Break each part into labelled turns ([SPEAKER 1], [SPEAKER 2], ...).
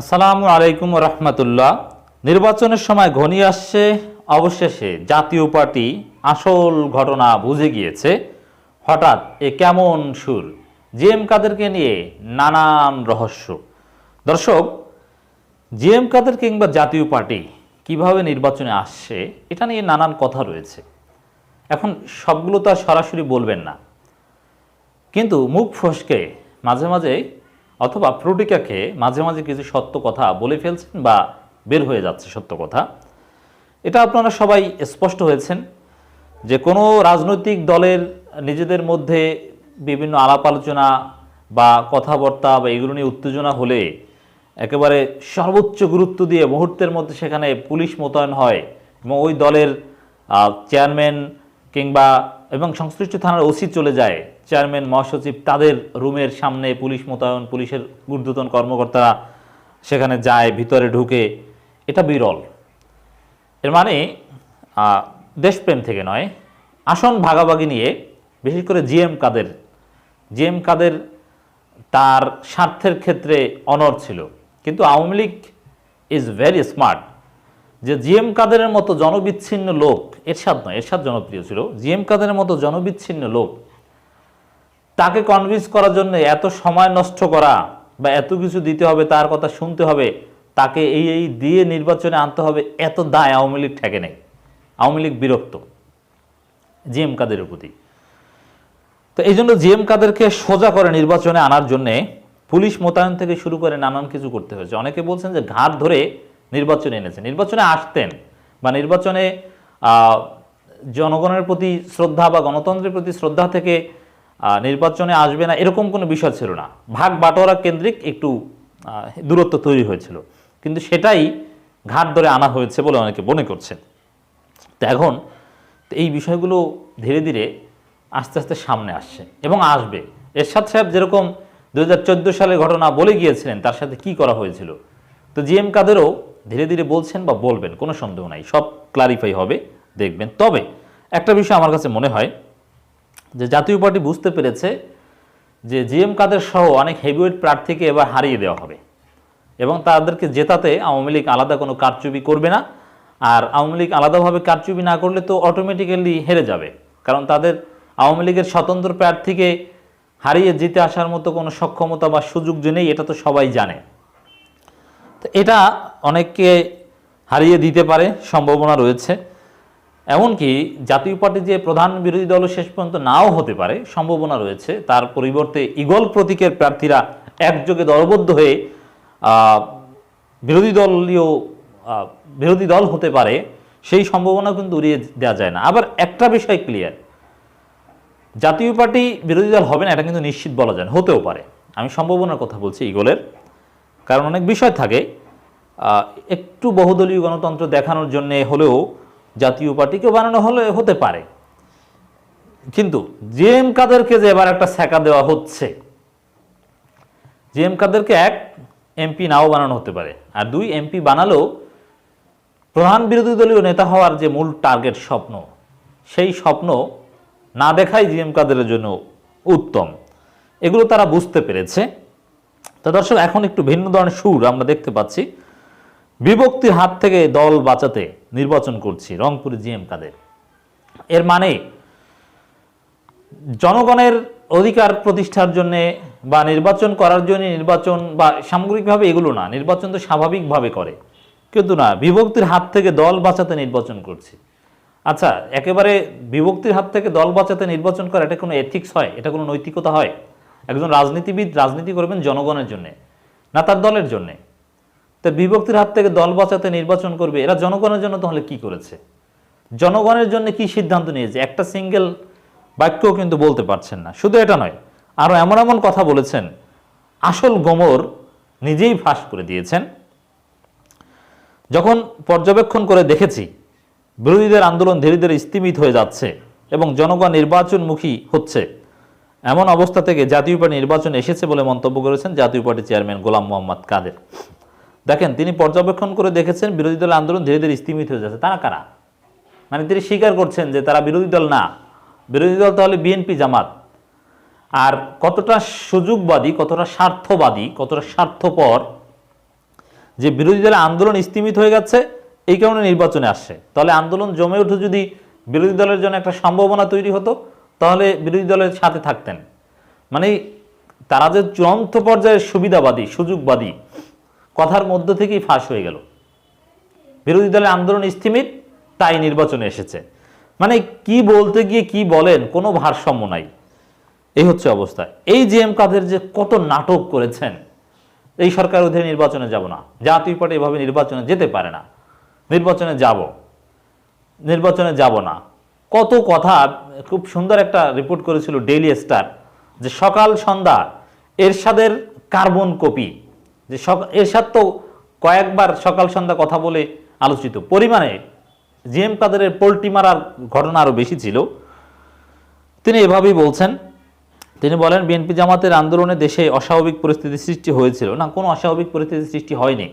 [SPEAKER 1] আসসালামু আলাইকুম রহমতুল্লাহ। নির্বাচনের সময় ঘনিয়ে আসছে, অবশেষে জাতীয় পার্টি আসল ঘটনা বুঝে গিয়েছে। হঠাৎ এ কেমন সুর? জি এম কাদেরকে নিয়ে নানান রহস্য। দর্শক জি এম কাদের কিংবা জাতীয় পার্টি কীভাবে নির্বাচনে আসছে, এটা নিয়ে নানান কথা রয়েছে। এখন সবগুলো তো আর সরাসরি বলবেন না। কিন্তু মুখ ফসকে মাঝে মাঝে অথবা প্রটিকা খেয়ে মাঝে মাঝে কিছু সত্য কথা বলে ফেলছেন বা বের হয়ে যাচ্ছে সত্য কথা। এটা আপনারা সবাই স্পষ্ট হয়েছেন যে কোনো রাজনৈতিক দলের নিজেদের মধ্যে বিভিন্ন আলাপ আলোচনা বা কথাবার্তা বা এগুলো নিয়ে উত্তেজনা হলে একেবারে সর্বোচ্চ গুরুত্ব দিয়ে মুহূর্তের মধ্যে সেখানে পুলিশ মোতায়েন হয় এবং ওই দলের চেয়ারম্যান কিংবা এবং সংশ্লিষ্ট থানার ওসি চলে যায়। চেয়ারম্যান, মহাসচিব, তাদের রুমের সামনে পুলিশ মোতায়েন, পুলিশের ঊর্ধ্বতন কর্মকর্তারা সেখানে যায়, ভিতরে ঢুকে। এটা বিরল। এর মানে দেশপ্রেম থেকে নয়। আসন ভাগাভাগি নিয়ে, বিশেষ করে জিএম কাদের জিএম কাদের তার স্বার্থের ক্ষেত্রে অনর ছিল। কিন্তু Awami League is very smart যে জিএম কাদেরের মতো জনবিচ্ছিন্ন লোক, এরশাদ নয়, এরশাদ জনপ্রিয় ছিল। জিএম কাদেরের মতো জনবিচ্ছিন্ন লোক তাকে কনভিন্স করার জন্য এত সময় নষ্ট করা বা এত কিছু দিতে হবে, তার কথা শুনতে হবে, তাকে এই এই দিয়ে নির্বাচনে আনতে হবে, এত দায় আওয়ামী লীগ ঠেকে নেই। আওয়ামী লীগ বিরক্ত জিএম কাদেরের প্রতি। তো এই জন্য জি এম কাদেরকে সোজা করে নির্বাচনে আনার জন্যে পুলিশ মোতায়েন থেকে শুরু করে নানান কিছু করতে হয়েছে। অনেকে বলছেন যে ঘাট ধরে নির্বাচনে এনেছে নির্বাচনে আসতেন বা নির্বাচনে জনগণের প্রতি শ্রদ্ধা বা গণতন্ত্রের প্রতি শ্রদ্ধা থেকে নির্বাচনে আসবে না, এরকম কোনো বিষয় ছিল না। ভাগ বাটোয়ারা কেন্দ্রিক একটু দূরত্ব তৈরি হয়েছিল। কিন্তু সেটাই ঘাট ধরে আনা হয়েছে বলে অনেকে মনে করছেন। তো এখন এই বিষয়গুলো ধীরে ধীরে আস্তে আস্তে সামনে আসছে এবং আসবে। এরশাদ সাহেব যেরকম দু সালের ঘটনা বলে গিয়েছিলেন, তার সাথে কি করা হয়েছিল? তো জি এম কাদেরও ধীরে ধীরে বলছেন বা বলবেন, কোনো সন্দেহ নাই, সব ক্লারিফাই হবে, দেখবেন। তবে একটা বিষয় আমার কাছে মনে হয় যে জাতীয় পার্টি বুঝতে পেরেছে যে জিএম কাদের সহ অনেক হেভিওয়েট প্রার্থীকে এবার হারিয়ে দেওয়া হবে। এবং তাদেরকে জেতাতে আওয়ামী লীগ আলাদা কোনো কারচুপি করবে না। আর আওয়ামী লীগ আলাদাভাবে কারচুপি না করলে তো অটোমেটিক্যালি হেরে যাবে। কারণ তাদের আওয়ামী লীগের স্বতন্ত্র প্রার্থীকে হারিয়ে জিতে আসার মতো কোনো সক্ষমতা বা সুযোগ যে নেই, এটা তো সবাই জানে। তো এটা অনেককে হারিয়ে দিতে পারে, সম্ভাবনা রয়েছে। এমনকি জাতীয় পার্টি যে প্রধান বিরোধী দল শেষ পর্যন্ত নাও হতে পারে, সম্ভাবনা রয়েছে। তার পরিবর্তে ইগল প্রতীকের প্রার্থীরা একযোগে দলবদ্ধ হয়ে বিরোধী দলীয় বিরোধী দল হতে পারে, সেই সম্ভাবনা কিন্তু উড়িয়ে দেওয়া যায় না। আবার একটা বিষয় ক্লিয়ার জাতীয় পার্টি বিরোধী দল হবে না, এটা কিন্তু নিশ্চিত বলা যায় হতেও পারে। আমি সম্ভাবনার কথা বলছি ইগলের কারণ অনেক বিষয় থাকে। একটু বহুদলীয় গণতন্ত্র দেখানোর জন্যে হলেও জাতীয় পার্টিকে বানানো হলে হতে পারে। কিন্তু জে এম কাদেরকে যে এবার একটা ছ্যাঁকা দেওয়া হচ্ছে, জেএম কাদেরকে এক এমপি নাও বানানো হতে পারে। আর দুই এমপি বানালেও প্রধান বিরোধী দলীয় নেতা হওয়ার যে মূল টার্গেট স্বপ্ন, সেই স্বপ্ন না দেখাই জিএম কাদেরের জন্য উত্তম। এগুলো তারা বুঝতে পেরেছে। তো দর্শক, এখন একটু ভিন্ন ধরনের সুর আমরা দেখতে পাচ্ছি। বিভক্তির হাত থেকে দল বাঁচাতে নির্বাচন করছি রংপুরে জিএম কাদের। এর মানে জনগণের অধিকার প্রতিষ্ঠার জন্যে বা নির্বাচন করার জন্য নির্বাচন বা সামগ্রিকভাবে এগুলো না, নির্বাচন তো স্বাভাবিকভাবে করে। কিন্তু না, বিভক্তির হাত থেকে দল বাঁচাতে নির্বাচন করছি। আচ্ছা একেবারে বিভক্তির হাত থেকে দল বাঁচাতে নির্বাচন করা, এটা কোনো এথিক্স হয়? এটা কোনো নৈতিকতা হয়? একজন রাজনীতিবিদ রাজনীতি করবেন জনগণের জন্যে, না তার দলের জন্যে? তো বিভক্তির হাত থেকে দল বাঁচাতে নির্বাচন করবে, এরা জনগণের জন্য তাহলে কি করেছে? জনগণের জন্য কি সিদ্ধান্ত নিয়েছে? একটা সিঙ্গেল বাক্যও কিন্তু বলতে পারছেন না। শুধু এটা নয় আরও এমন এমন কথা বলেছেন, আসল গোমর নিজেই ফাঁস করে দিয়েছেন। যখন পর্যবেক্ষণ করে দেখেছি, বিরোধীদের আন্দোলন ধীরে ধীরে স্থিমিত হয়ে যাচ্ছে এবং জনগণ নির্বাচনমুখী হচ্ছে, এমন অবস্থা থেকে জাতীয় পার্টি নির্বাচন এসেছে বলে মন্তব্য করেছেন জাতীয় পার্টির চেয়ারম্যান গোলাম মোহাম্মদ কাদের। দেখেন, তিনি পর্যবেক্ষণ করে দেখেছেন বিরোধী দলের আন্দোলন ধীরে ধীরে স্থিমিত হয়ে যাচ্ছে। তারা কারা? মানে তিনি স্বীকার করছেন যে তারা বিরোধী দল না। বিরোধী দল তাহলে বিএনপি, জামাত। আর কতটা সুযোগবাদী, কতটা স্বার্থবাদী, কতটা স্বার্থপর যে বিরোধী দলের আন্দোলন স্থিমিত হয়ে গেছে, এই কারণে নির্বাচনে আসছে। তাহলে আন্দোলন জমে উঠে যদি বিরোধী দলের জন্য একটা সম্ভাবনা তৈরি হতো, তাহলে বিরোধী দলের সাথে থাকতেন। মানে তারা যে চূড়ান্ত পর্যায়ের সুবিধাবাদী, সুযোগবাদী কথার মধ্য থেকেই ফাঁস হয়ে গেল। বিরোধী দলের আন্দোলন স্থিমিত, তাই নির্বাচনে এসেছে। মানে কি বলতে গিয়ে কি বলেন কোনো ভারসাম্য নাই। এই হচ্ছে অবস্থা। এই জি এম কাদের যে কত নাটক করেছেন, এই সরকার অধীনে নির্বাচনে যাব না। জাতীয় পার্টি এভাবে নির্বাচনে যেতে পারে না। নির্বাচনে যাব। নির্বাচনে যাব না। কত কথা, খুব সুন্দর একটা রিপোর্ট করেছিল ডেইলি স্টার যে সকাল সন্ধ্যা এরশাদের কার্বন কপি যে এরশাদ তো কয়েকবার সকাল সন্ধ্যা কথা বলে আলোচিত। পরিমাণে জি এম কাদেরের পোল্টি মারার ঘটনা আরও বেশি ছিল। তিনি এভাবেই বলছেন, তিনি বলেন, বিএনপি জামাতের আন্দোলনে দেশে অস্বাভাবিক পরিস্থিতি সৃষ্টি হয়েছিল। না, কোনো অস্বাভাবিক পরিস্থিতি সৃষ্টি হয়নি।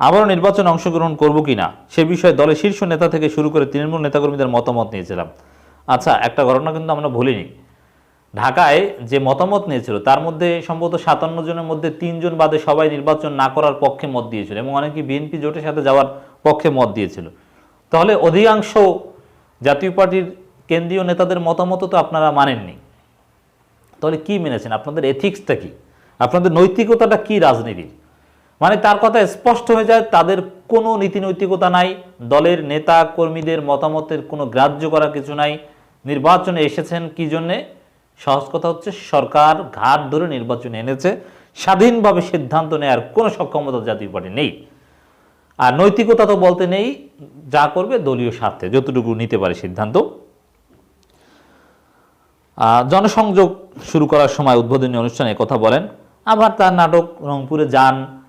[SPEAKER 1] আবারও নির্বাচনে অংশগ্রহণ করব কি না, সে বিষয়ে দলের শীর্ষ নেতা থেকে শুরু করে তৃণমূল নেতাকর্মীদের মতামত নিয়েছিলাম। আচ্ছা একটা ঘটনা কিন্তু আমরা ভুলিনি। ঢাকায় যে মতামত নিয়েছিল, তার মধ্যে সম্ভবত সাতান্ন জনের মধ্যে তিনজন বাদে সবাই নির্বাচন না করার পক্ষে মত দিয়েছিল এবং অনেকে বিএনপি জোটের সাথে যাওয়ার পক্ষে মত দিয়েছিল। তাহলে অধিকাংশ জাতীয় পার্টির কেন্দ্রীয় নেতাদের মতামত তো আপনারা মানেননি। তাহলে কি মেনেছেন? আপনাদের এথিক্সটা কি? আপনাদের নৈতিকতাটা কি রাজনীতির? মানে তার কথা স্পষ্ট হয়ে যায়, তাদের কোনো নীতি নৈতিকতা নাই, দলের নেতা কর্মীদের মতামতের কোনো গ্রাহ্য করার কিছু নাই, নির্বাচনে এসেছেন কি জন্যে? সহজ কথা হচ্ছে সরকার ঘাট ধরে নির্বাচনে এনেছে। স্বাধীনভাবে সিদ্ধান্ত নেওয়ার কোনো সক্ষমতা জাতীয় পার্টি নেই। আর নৈতিকতা তো বলতে নেই, যা করবে দলীয় স্বার্থে, যতটুকু নিতে পারে সিদ্ধান্ত। জনসংযোগ শুরু করার সময় উদ্বোধনী অনুষ্ঠানে কথা বলেন। আবার তার নাটক রংপুরে যান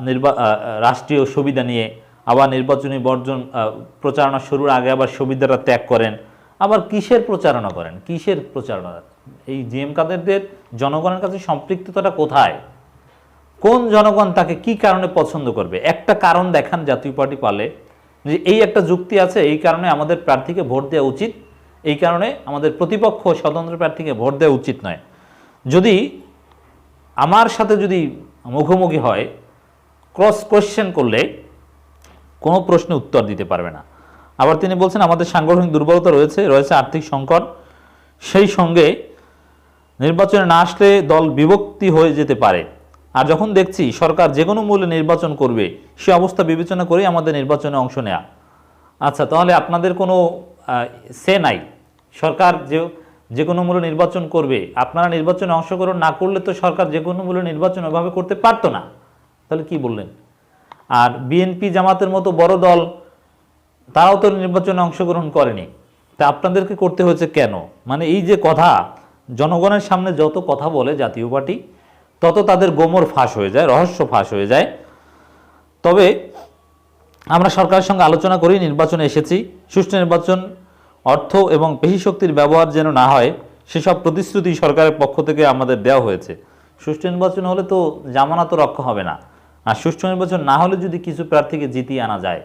[SPEAKER 1] নির্বা- রাষ্ট্রীয় সুবিধা নিয়ে আবার নির্বাচনী বর্জন প্রচারণা শুরুর আগে আবার সুবিধাটা ত্যাগ করেন। আবার কিসের প্রচারণা করেন? কিসের প্রচারণা? এই জিএম কাদেরদের জনগণের কাছে সম্পৃক্ততাটা কোথায়? কোন জনগণ তাকে কি কারণে পছন্দ করবে? একটা কারণ দেখান জাতীয় পার্টি পালে যে এই একটা যুক্তি আছে, এই কারণে আমাদের প্রার্থীকে ভোট দেওয়া উচিত, এই কারণে আমাদের প্রতিপক্ষ স্বতন্ত্র প্রার্থীকে ভোট দেওয়া উচিত নয়। যদি আমার সাথে যদি মুখোমুখি হয় ক্রস কোয়েশ্চেন করলে কোনো প্রশ্নে উত্তর দিতে পারবে না। আবার তিনি বলছেন, আমাদের সাংগঠনিক দুর্বলতা রয়েছে রয়েছে আর্থিক সংকট। সেই সঙ্গে নির্বাচনে না আসলে দল বিভক্তি হয়ে যেতে পারে। আর যখন দেখছি সরকার যে কোনো মূল্যে নির্বাচন করবে, সে অবস্থা বিবেচনা করেই আমাদের নির্বাচনে অংশ নেওয়া আচ্ছা তাহলে আপনাদের কোনো সে নাই। সরকার যে যে কোনো মূল্যে নির্বাচন করবে, আপনারা নির্বাচনে অংশগ্রহণ না করলে তো সরকার যে কোনো মূল্যে নির্বাচন ওভাবে করতে পারতো না। তাহলে কি বললেন? আর বিএনপি জামাতের মতো বড় দল তারাও তো নির্বাচনে অংশগ্রহণ করেনি। তা আপনাদেরকে করতে হয়েছে কেন? মানে এই যে কথা, জনগণের সামনে যত কথা বলে জাতীয় পার্টি, তত তাদের গোমর ফাঁস হয়ে যায়, রহস্য ফাঁস হয়ে যায়। তবে আমরা সরকারের সঙ্গে আলোচনা করেই নির্বাচনে এসেছি। সুষ্ঠু নির্বাচন, অর্থ এবং পেশি শক্তির ব্যবহার যেন না হয়, সেসব প্রতিশ্রুতি সরকারের পক্ষ থেকে আমাদের দেওয়া হয়েছে। সুষ্ঠু নির্বাচন হলে তো জামানা তো রক্ষা হবে না। আর সুষ্ঠু নির্বাচন না হলে যদি কিছু প্রার্থীকে জিতিয়ে আনা যায়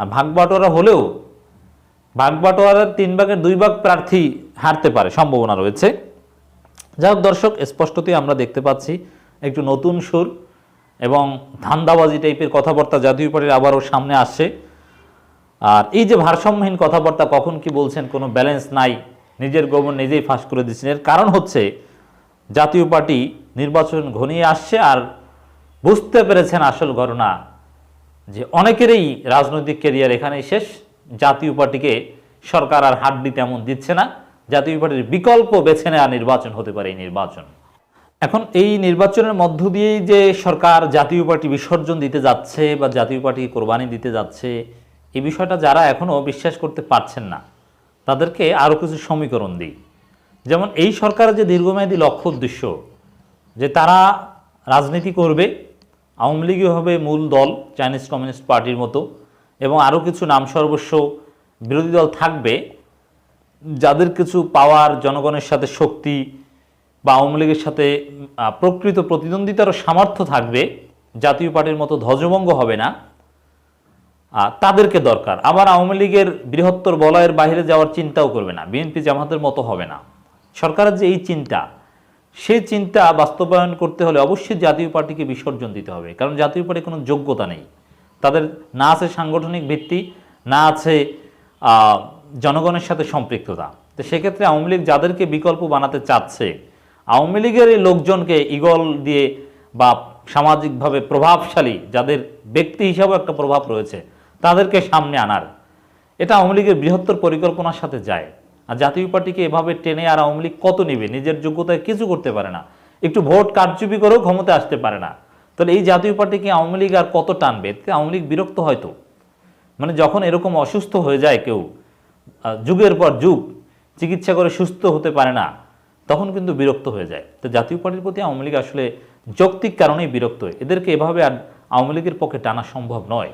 [SPEAKER 1] আর ভাগ বাটোয়ারা হলেও ভাগ বাটোয়ারার তিন ভাগের দুই ভাগ প্রার্থী হারতে পারে, সম্ভাবনা রয়েছে। যাই হোক দর্শক, স্পষ্টতই আমরা দেখতে পাচ্ছি একটু নতুন সুর এবং ধান্দাবাজি টাইপের কথাবার্তা জাতীয় পার্টির আবারও সামনে আসছে। আর এই যে ভারসাম্যহীন কথাবার্তা, কখন কি বলছেন, কোনো ব্যালেন্স নাই, নিজের গোবর নিজেই ফাঁস করে দিচ্ছেন। এর কারণ হচ্ছে জাতীয় পার্টি নির্বাচন ঘনিয়ে আসছে আর বুঝতে পেরেছেন আসল ঘটনা যে অনেকেরই রাজনৈতিক ক্যারিয়ার এখানেই শেষ, জাতীয় পার্টিকে সরকার আর হাড্ডি তেমন দিচ্ছে না, জাতীয় পার্টির বিকল্প বেছে নেওয়া নির্বাচন হতে পারে এই নির্বাচন। এখন এই নির্বাচনের মধ্য দিয়েই যে সরকার জাতীয় পার্টি বিসর্জন দিতে যাচ্ছে বা জাতীয় পার্টি কোরবানি দিতে যাচ্ছে, এই বিষয়টা যারা এখনও বিশ্বাস করতে পারছেন না, তাদেরকে আরও কিছু সমীকরণ দিই। যেমন এই সরকারের যে দীর্ঘমেয়াদী লক্ষ্য উদ্দেশ্য, যে তারা রাজনীতি করবে আওয়ামী লীগই হবে মূল দল, চাইনিজ কমিউনিস্ট পার্টির মতো। এবং আরও কিছু নাম সর্বস্ব বিরোধী দল থাকবে, যাদের কিছু পাওয়ার, জনগণের সাথে শক্তি বা আওয়ামী লীগের সাথে প্রকৃত প্রতিদ্বন্দ্বিতারও সামর্থ্য থাকবে, জাতীয় পার্টির মতো ধ্বজভঙ্গ হবে না। তাদেরকে দরকার। আবার আওয়ামী লীগের বৃহত্তর বলয়ের বাইরে যাওয়ার চিন্তাও করবে না। বিএনপি জামাতের মতো হবে না। সরকারের যে এই চিন্তা সেই চিন্তা বাস্তবায়ন করতে হলে অবশ্যই জাতীয় পার্টিকে বিসর্জন দিতে হবে। কারণ জাতীয় পার্টির কোনো যোগ্যতা নেই। তাদের না আছে সাংগঠনিক ভিত্তি, না আছে জনগণের সাথে সম্পৃক্ততা। তো সেক্ষেত্রে আওয়ামী লীগ যাদেরকে বিকল্প বানাতে চাচ্ছে, আওয়ামী লীগের লোকজনকে ইগল দিয়ে বা সামাজিকভাবে প্রভাবশালী যাদের ব্যক্তি হিসাবেও একটা প্রভাব রয়েছে, তাদেরকে সামনে আনার। এটা আওয়ামী লীগের বৃহত্তর পরিকল্পনার সাথে যায়। আর জাতীয় পার্টিকে এভাবে টেনে আর আওয়ামী লীগ কত নেবে? নিজের যোগ্যতায় কিছু করতে পারে না। একটু ভোট কারচুপি করেও ক্ষমতা আসতে পারে না। তাহলে এই জাতীয় পার্টিকে আওয়ামী লীগ আর কত টানবে? এতে আওয়ামী লীগ বিরক্ত হয়তো মানে যখন এরকম অসুস্থ হয়ে যায় কেউ যুগের পর যুগ, চিকিৎসা করে সুস্থ হতে পারে না, তখন কিন্তু বিরক্ত হয়ে যায়। তো জাতীয় পার্টির প্রতি আওয়ামী লীগ আসলে যৌক্তিক কারণেই বিরক্ত এদেরকে এভাবে আর আওয়ামী লীগের পক্ষে টানা সম্ভব নয়।